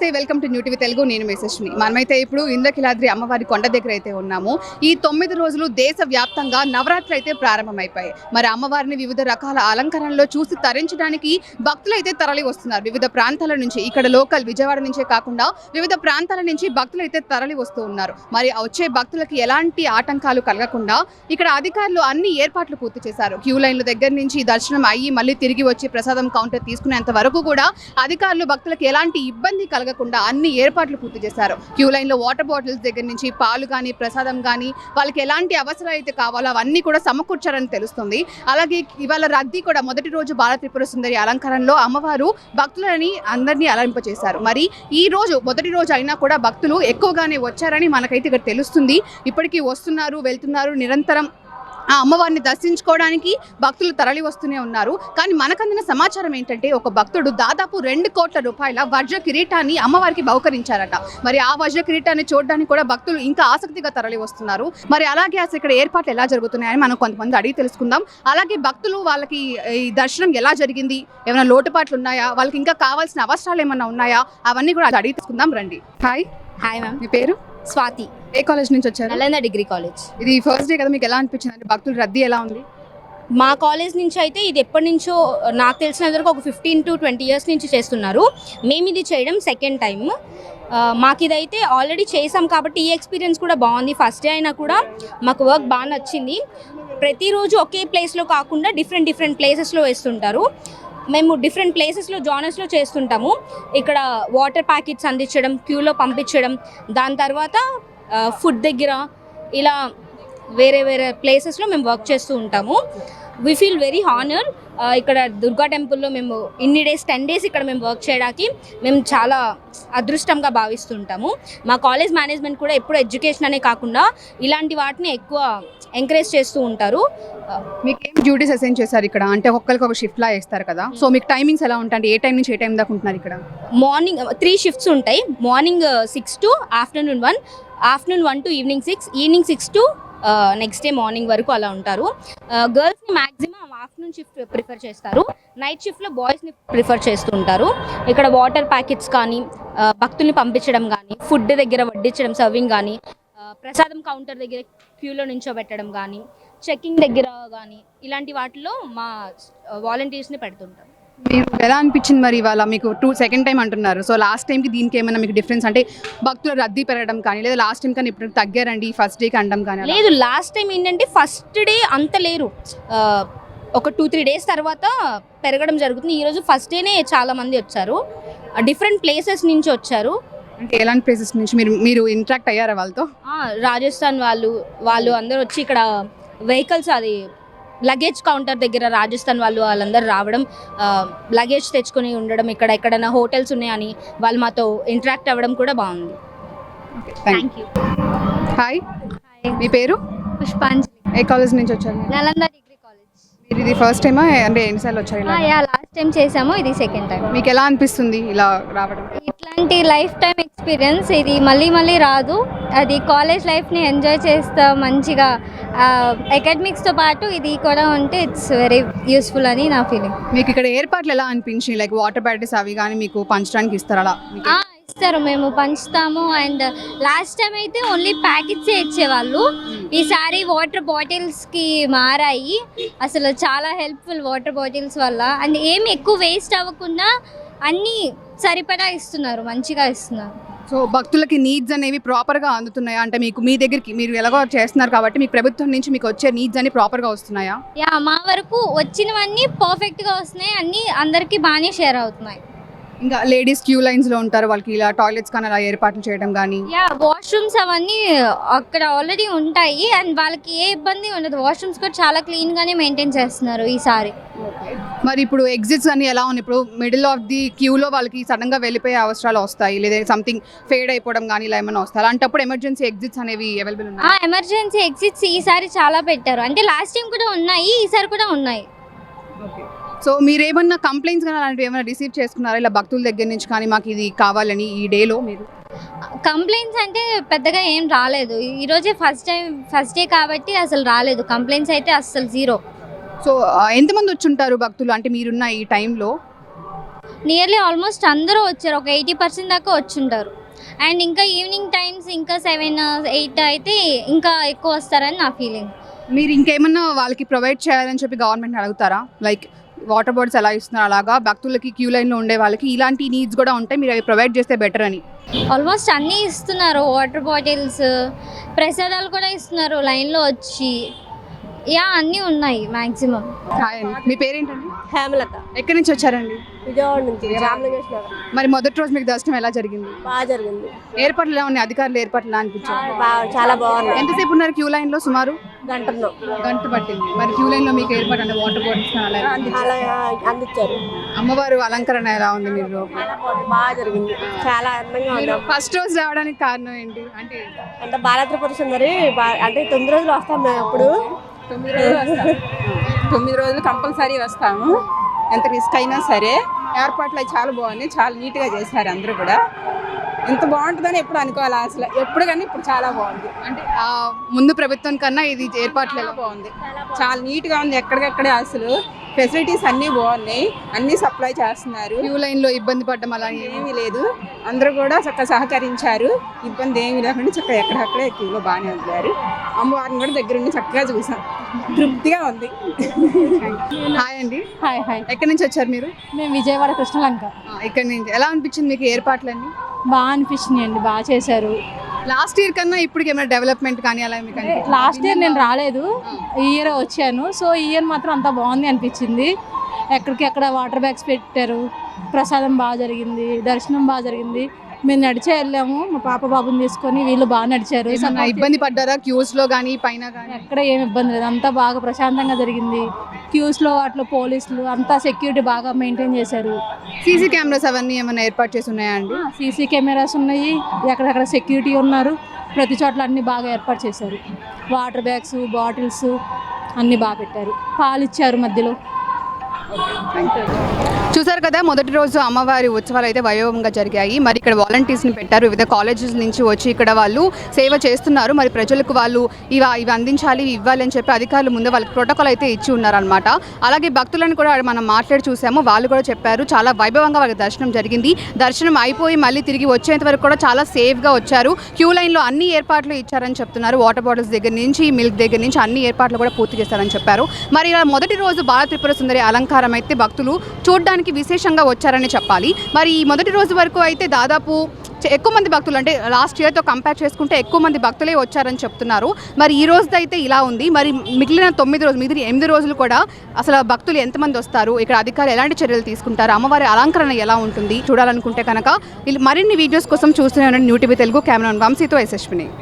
నమస్తే welcome to new TV Telugu. నేను మెసేజ్ని మనమైతే ఇప్పుడు ఇంద్రకిలాద్రి అమ్మవారి కొండ దగ్గర అయితే ఉన్నాము. ఈ తొమ్మిది రోజులు దేశ వ్యాప్తంగా అయితే ప్రారంభమైపోయాయి. మరి అమ్మవారిని వివిధ రకాల అలంకరణలో చూసి తరించడానికి భక్తులు అయితే తరలి వస్తున్నారు. వివిధ ప్రాంతాల నుంచి ఇక్కడ లోకల్ విజయవాడ నుంచే కాకుండా వివిధ ప్రాంతాల నుంచి భక్తులు అయితే తరలి వస్తూ ఉన్నారు. మరి వచ్చే భక్తులకి ఎలాంటి ఆటంకాలు కలగకుండా ఇక్కడ అధికారులు అన్ని ఏర్పాట్లు పూర్తి చేశారు. క్యూ లైన్ల దగ్గర నుంచి దర్శనం అయ్యి మళ్ళీ తిరిగి వచ్చి ప్రసాదం కౌంటర్ తీసుకునేంత వరకు కూడా అధికారులు భక్తులకు ఎలాంటి ఇబ్బంది కలగ కలగకుండా అన్ని ఏర్పాట్లు పూర్తి చేశారు. క్యూ లైన్లో వాటర్ బాటిల్స్ దగ్గర నుంచి పాలు కానీ ప్రసాదం కానీ వాళ్ళకి ఎలాంటి అవసరాలు అయితే కావాలో అవన్నీ కూడా సమకూర్చారని తెలుస్తుంది. అలాగే ఇవాళ రద్దీ కూడా మొదటి రోజు బాల త్రిపుర సుందరి అలంకరణలో అమ్మవారు భక్తులని అందరినీ అలంపచేశారు మరి ఈ రోజు మొదటి రోజు అయినా కూడా భక్తులు ఎక్కువగానే వచ్చారని మనకైతే ఇక్కడ తెలుస్తుంది. ఇప్పటికీ వస్తున్నారు వెళ్తున్నారు నిరంతరం ఆ అమ్మవారిని దర్శించుకోవడానికి భక్తులు తరలి వస్తూనే ఉన్నారు. కానీ మనకందిన సమాచారం ఏంటంటే ఒక భక్తుడు దాదాపు రెండు కోట్ల రూపాయల వజ్ర కిరీటాన్ని అమ్మవారికి బహుకరించారట. మరి ఆ వజ్ర కిరీటాన్ని చూడడానికి కూడా భక్తులు ఇంకా ఆసక్తిగా తరలి వస్తున్నారు. మరి అలాగే అసలు ఇక్కడ ఏర్పాట్లు ఎలా జరుగుతున్నాయని మనం కొంతమంది అడిగి తెలుసుకుందాం. అలాగే భక్తులు వాళ్ళకి ఈ దర్శనం ఎలా జరిగింది? ఏమైనా లోటుపాట్లు ఉన్నాయా? వాళ్ళకి ఇంకా కావాల్సిన అవసరాలు ఏమైనా ఉన్నాయా? అవన్నీ కూడా అడిగి తెలుసుకుందాం రండి. హాయ్. Hi ma'am. మీ పేరు? స్వాతి. ఏ కాలేజ్ నుంచి వచ్చారు? Nalanda degree college. ఇది ఫస్ట్ డే కదా మీకు ఎలా అనిపించింది? అంటే భక్తుల రద్దీ ఎలా ఉంది? మా కాలేజ్ నుంచి అయితే ఇది ఎప్పటి నుంచో నాకు తెలిసినంత వరకు ఒక ఫిఫ్టీన్ టు ట్వంటీ ఇయర్స్ నుంచి చేస్తున్నారు. మేము ఇది చేయడం సెకండ్ టైం మాకు ఇదైతే ఆల్రెడీ చేసాం కాబట్టి ఈ ఎక్స్పీరియన్స్ కూడా బాగుంది. ఫస్ట్ డే అయినా కూడా మాకు వర్క్ బాగా నచ్చింది. ప్రతిరోజు ఒకే ప్లేస్లో కాకుండా డిఫరెంట్ డిఫరెంట్ ప్లేసెస్లో వేస్తుంటారు. మేము డిఫరెంట్ ప్లేసెస్లో జానర్స్లో చేస్తుంటాము. ఇక్కడ వాటర్ ప్యాకెట్స్ అందించడం క్యూలో పంపించడం. దాని తర్వాత ఫుడ్ దగ్గర ఇలా వేరే వేరే ప్లేసెస్లో మేము వర్క్ చేస్తూ ఉంటాము. వి ఫీల్ వెరీ హానర్ ఇక్కడ దుర్గా టెంపుల్లో మేము ఇన్ని డేస్ టెన్ డేస్ ఇక్కడ మేము వర్క్ చేయడానికి మేము చాలా అదృష్టంగా భావిస్తుంటాము. మా కాలేజ్ మేనేజ్మెంట్ కూడా ఎప్పుడు ఎడ్యుకేషన్ అనే కాకుండా ఇలాంటి వాటిని ఎక్కువ ఎంకరేజ్ చేస్తూ ఉంటారు. మీకు ఏం డ్యూటీస్ అసైన్ చేశారు ఇక్కడ? అంటే ఒక్కరికి ఒక షిఫ్ట్ లా వేస్తారు కదా. సో మీకు టైమింగ్స్ ఎలా ఉంటాయి? ఏ టైం నుంచి ఏ టైం దాకా ఉంటున్నారు ఇక్కడ? మార్నింగ్ త్రీ షిఫ్ట్స్ ఉంటాయి. Morning six to afternoon one afternoon one to evening six evening six to next day morning వరకు అలా ఉంటారు. గర్ల్స్ని మ్యాక్సిమం ఆఫ్టర్నూన్ షిఫ్ట్ ప్రిఫర్ చేస్తారు. నైట్ షిఫ్ట్లో బాయ్స్ని ప్రిఫర్ చేస్తూ ఉంటారు. ఇక్కడ వాటర్ ప్యాకెట్స్ కానీ భక్తుల్ని పంపించడం కానీ ఫుడ్ దగ్గర వడ్డించడం సర్వింగ్ కానీ ప్రసాదం కౌంటర్ దగ్గర క్యూలో నుంచోబెట్టడం కానీ చెక్కింగ్ దగ్గర కానీ ఇలాంటి వాటిలో మా వాలంటీర్స్ని పెడుతుంటారు. ఎలా అనిపించింది మరి ఇవాళ? మీకు టూ సెకండ్ టైం అంటున్నారు. సో లాస్ట్ టైంకి దీనికి ఏమైనా మీకు డిఫరెన్స్ అంటే భక్తుల రద్దీ పెరగడం కానీ లేదా లాస్ట్ టైం కానీ ఇప్పుడు తగ్గారండి? ఫస్ట్ డేకి అనడం కానీ. లేదు లాస్ట్ టైం ఏంటంటే ఫస్ట్ డే అంత లేరు. ఒక టూ త్రీ డేస్ తర్వాత పెరగడం జరుగుతుంది. ఈరోజు ఫస్ట్ డేనే చాలా మంది వచ్చారు. డిఫరెంట్ ప్లేసెస్ నుంచి వచ్చారు. అంటే ఎలాంటి ప్లేసెస్ నుంచి? మీరు మీరు ఇంట్రాక్ట్ అయ్యారా వాళ్ళతో? రాజస్థాన్ వాళ్ళు వాళ్ళు అందరూ వచ్చి ఇక్కడ వెహికల్స్ అది లగేజ్ కౌంటర్ దగ్గర రాజస్థాన్ వాళ్ళు వాళ్ళందరూ రావడం లగేజ్ తెచ్చుకొని ఉండడం ఇక్కడ ఎక్కడైనా హోటల్స్ ఉన్నాయని వాళ్ళు మాతో ఇంటరాక్ట్ అవ్వడం కూడా బాగుంది. థ్యాంక్ యూ హాయ్ మీ పేరు? పుష్పాంజలి. ఏ కాలేజ్ నుంచి వచ్చారు? మీరు? నలంద ఇది ఫస్ట్ టైమా అంటే ఎన్నిసార్లు వచ్చారు ఇలా యా లాస్ట్ టైం చేసాము ఇది సెకండ్ టైం మీకు ఎలా అనిపిస్తుంది ఇలా రావడం? ఇట్లాంటి లైఫ్ టైం ఎక్స్పీరియన్స్ ఇది మళ్ళీ మళ్ళీ రాదు. అది కాలేజ్ లైఫ్ని ఎంజాయ్ చేస్తా మంచిగా అకాడమిక్స్తో పాటు ఇది కూడా ఉంటే ఇట్స్ వెరీ యూస్ఫుల్ అని నా ఫీలింగ్ మీకు ఇక్కడ ఏర్పాట్లు ఎలా అనిపించి లైక్ వాటర్ బ్యాటరీస్ అవి కానీ మీకు పంచడానికి ఇస్తారు అలా? ఇస్తారు మేము పంచుతాము. అండ్ లాస్ట్ టైం అయితే ఓన్లీ ప్యాకెట్సే ఇచ్చేవాళ్ళు. ఈసారి వాటర్ బాటిల్స్కి మారాయి. అసలు చాలా హెల్ప్ఫుల్ వాటర్ బాటిల్స్ వల్ల. అండ్ ఏం ఎక్కువ వేస్ట్ అవ్వకుండా అన్నీ సరిపడా ఇస్తున్నారు మంచిగా ఇస్తున్నారు. సో భక్తులకి నీడ్స్ అనేవి ప్రాపర్గా అందుతున్నాయా? అంటే మీకు మీ దగ్గరికి మీరు ఎలాగో చేస్తున్నారు కాబట్టి మీకు ప్రభుత్వం నుంచి మీకు వచ్చే నీడ్స్ అన్ని ప్రాపర్గా వస్తున్నాయా? యా మా వరకు వచ్చినవన్నీ పర్ఫెక్ట్గా వస్తున్నాయి. అన్నీ అందరికీ బాగానే షేర్ అవుతున్నాయి. ఇంకా లేడీస్ క్యూ లైన్స్లో ఉంటారు వాళ్ళకి ఇలా టాయిలెట్స్ కానీ అలా ఏర్పాట్లు చేయడం కానీ యా వాష్రూమ్స్ అవన్నీ అక్కడ ఆల్రెడీ ఉంటాయి అండ్ వాళ్ళకి ఏ ఇబ్బంది ఉండదు. వాష్రూమ్స్ కూడా చాలా క్లీన్గానే మెయింటైన్ చేస్తున్నారు ఈసారి. మరి ఇప్పుడు ఎగ్జిట్స్ అన్ని ఎలా ఉన్నాయి? ఇప్పుడు మిడిల్ ఆఫ్ ది క్యూలో వాళ్ళకి సడన్గా వెళ్ళిపోయే అవసరాలు వస్తాయి. లేదా సంథింగ్ ఫేడ్ అయిపోవడం కానీ ఇలా ఏమైనా వస్తాయి? అలాంటప్పుడు ఎమర్జెన్సీ ఎగ్జిట్స్ అనేవి అవైలబుల్ ఉన్నాయి? ఎమర్జెన్సీ ఎగ్జిట్స్ ఈసారి చాలా పెట్టారు. అంటే లాస్ట్ టైం కూడా ఉన్నాయి ఈసారి కూడా ఉన్నాయి. సో మీరు ఏమన్నా కంప్లైంట్స్ కానీ అలాంటివి ఏమైనా రిసీవ్ చేసుకున్నారా? ఇలా భక్తుల దగ్గర నుంచి కానీ మాకు ఇది కావాలని ఈ డేలో మీరు? కంప్లైంట్స్ అంటే పెద్దగా ఏం రాలేదు. ఈరోజే ఫస్ట్ టైం ఫస్ట్ డే కాబట్టి అసలు రాలేదు. కంప్లైంట్స్ అయితే అసలు జీరో సో ఎంతమంది వచ్చి ఉంటారు భక్తులు? అంటే మీరున్న ఈ టైంలో నియర్లీ ఆల్మోస్ట్ అందరూ వచ్చారు. ఒక ఎయిటీ పర్సెంట్ దాకా వచ్చుంటారు. అండ్ ఇంకా ఈవినింగ్ టైమ్స్ ఇంకా సెవెన్ ఎయిట్ అయితే ఇంకా ఎక్కువ వస్తారని నా ఫీలింగ్ మీరు ఇంకేమన్నా వాళ్ళకి ప్రొవైడ్ చేయాలని చెప్పి గవర్నమెంట్ అడుగుతారా? లైక్ వాటర్ బాటిల్స్ ఎలా ఇస్తున్నారు అలాగా? భక్తులకి క్యూ లైన్లో ఉండే వాళ్ళకి ఇలాంటి నీడ్స్ కూడా ఉంటాయి మీరు అవి ప్రొవైడ్ చేస్తే బెటర్ అని. ఆల్మోస్ట్ అన్నీ ఇస్తున్నారు వాటర్ బాటిల్స్ ప్రసాదాలు కూడా ఇస్తున్నారు లైన్లో వచ్చి. యా అన్నీ ఉన్నాయి మ్యాక్సిమం హాయ్ అండి మీ పేరేంటండి? హేమలత. ఎక్కడి నుంచి వచ్చారండి? విజయవాడ నుంచి రామలింగేశ్వర. నగర్ మరి మొదటి రోజు మీకు దర్శనం ఎలా జరిగింది? బాగా జరిగింది. ఏర్పాట్లు ఎలా ఉన్నాయి? అధికారులు ఏర్పాట్లు ఎలా అనిపించారు బాగా చాలా బాగుంది ఎంతసేపు ఉన్నారు క్యూ లైన్లో సుమారు? గంటన్నాం గంట పట్టింది. మరి క్యూ లైన్లో మీకు ఏర్పాటు అంటే వాటర్ బాటిల్స్ అలా అందించారు. అమ్మవారు అలంకరణ ఎలా ఉంది మీరు? బాగా జరిగింది. చాలా అందంగా ఫస్ట్ రోజు రావడానికి కారణం ఏంటి? అంటే అంటే బాలత్రిపుర సుందరి అంటే తొమ్మిది రోజులు వస్తాం మేము ఎప్పుడు తొమ్మిది రోజులు తొమ్మిది రోజులు కంపల్సరీ వస్తాము. ఎంత రిస్క్ అయినా సరే. ఏర్పాట్లు చాలా బాగున్నాయి. చాలా నీట్గా చేశారు అందరూ కూడా. ఎంత బాగుంటుందని ఎప్పుడు అనుకోవాలి అసలు. ఎప్పుడు కానీ ఇప్పుడు చాలా బాగుంది. అంటే ఆ ముందు ప్రభుత్వం కన్నా ఇది ఏర్పాట్లు ఎలా చాలా బాగుంది? చాలా నీట్గా ఉంది ఎక్కడికక్కడే అసలు. ఫెసిలిటీస్ అన్నీ బాగున్నాయి. అన్నీ సప్లై చేస్తున్నారు. క్యూ లైన్లో ఇబ్బంది పడడం అలా ఏమీ ఏమీ లేదు. అందరూ కూడా చక్కగా సహకరించారు. ఇబ్బంది ఏమీ లేకుండా చక్కగా ఎక్కడక్కడే క్యూలో బాగానే వదిలారు అమ్మవారిని కూడా దగ్గరుండి చక్కగా చూసాం. తృప్తిగా ఉంది. హాయ్ అండి. Hi hi. ఎక్కడి నుంచి వచ్చారు మీరు? మేము విజయవాడ కృష్ణలంక. ఆ, ఇక్కడి నుంచి? ఎలా అనిపించింది మీకు ఏర్పాట్లన్నీ? బాగా అనిపించినాయి అండి బాగా చేశారు. లాస్ట్ ఇయర్ కన్నా ఇప్పటికి ఏమైనా డెవలప్మెంట్ కానీ అలా మీకు అనిపించిందా? లాస్ట్ ఇయర్ నేను రాలేదు ఈ ఇయర్ వచ్చాను. సో ఈ ఇయర్ మాత్రం అంతా బాగుంది అనిపించింది. ఎక్కడికి ఎక్కడ వాటర్ బ్యాగ్స్ పెట్టారు ప్రసాదం బాగా జరిగింది దర్శనం బాగా జరిగింది. మేము నడిచే వెళ్ళాము. మా పాప బాబుని తీసుకొని వీళ్ళు బాగా నడిచారు. ఇబ్బంది పడ్డారా? క్యూస్లో కానీ పైన కానీ ఎక్కడ ఏమి ఇబ్బంది లేదు. అంతా బాగా ప్రశాంతంగా జరిగింది. క్యూస్లో వాటిలో పోలీసులు అంతా సెక్యూరిటీ బాగా మెయింటైన్ చేశారు. సీసీ కెమెరాస్ అవన్నీ ఏమైనా ఏర్పాటు చేసి ఉన్నాయా అండి? సీసీ కెమెరాస్ ఉన్నాయి. ఎక్కడెక్కడ సెక్యూరిటీ ఉన్నారు. ప్రతి చోట్ల అన్ని బాగా ఏర్పాటు చేశారు. వాటర్ బ్యాగ్స్ బాటిల్స్ అన్ని బాగా పెట్టారు. పాలు ఇచ్చారు మధ్యలో. చూసారు కదా మొదటి రోజు అమ్మవారి ఉత్సవాలు అయితే వైభవంగా జరిగాయి. మరి ఇక్కడ వాలంటీర్స్ని పెట్టారు వివిధ కాలేజెస్ నుంచి వచ్చి ఇక్కడ వాళ్ళు సేవ చేస్తున్నారు. మరి ప్రజలకు వాళ్ళు ఇవి ఇవి అందించాలి ఇవి ఇవ్వాలి అని చెప్పి అధికారులు ముందు వాళ్ళకి ప్రోటోకాల్ అయితే ఇచ్చి ఉన్నారనమాట అలాగే భక్తులను కూడా మనం మాట్లాడి చూసాము. వాళ్ళు కూడా చెప్పారు చాలా వైభవంగా వాళ్ళకి దర్శనం జరిగింది. దర్శనం అయిపోయి మళ్ళీ తిరిగి వచ్చేంత వరకు కూడా చాలా సేఫ్గా వచ్చారు. క్యూ లైన్లో అన్ని ఏర్పాట్లు ఇచ్చారని చెప్తున్నారు. వాటర్ బాటిల్స్ దగ్గర నుంచి మిల్క్ దగ్గర నుంచి అన్ని ఏర్పాట్లు కూడా పూర్తి చేశారని చెప్పారు. మరి ఇలా మొదటి రోజు బాల త్రిపుర సుందరి అలంకారం అయితే భక్తులు చూడడానికి విశేషంగా వచ్చారని చెప్పాలి. మరి ఈ మొదటి రోజు వరకు అయితే దాదాపు ఎక్కువ మంది భక్తులు అంటే లాస్ట్ ఇయర్తో కంపేర్ చేసుకుంటే ఎక్కువ మంది భక్తులే వచ్చారని చెప్తున్నారు. మరి ఈ రోజు అయితే ఇలా ఉంది. మరి మిగిలిన తొమ్మిది రోజులు మిగిలిన ఎనిమిది రోజులు కూడా అసలు భక్తులు ఎంతమంది వస్తారు? ఇక్కడ అధికారులు ఎలాంటి చర్యలు తీసుకుంటారు? అమ్మవారి అలంకరణ ఎలా ఉంటుంది? చూడాలనుకుంటే కనుక వీళ్ళు మరిన్ని వీడియోస్ కోసం చూస్తూనే ఉండండి. తెలుగు కెమెరాన్ వంశీతో యశస్విని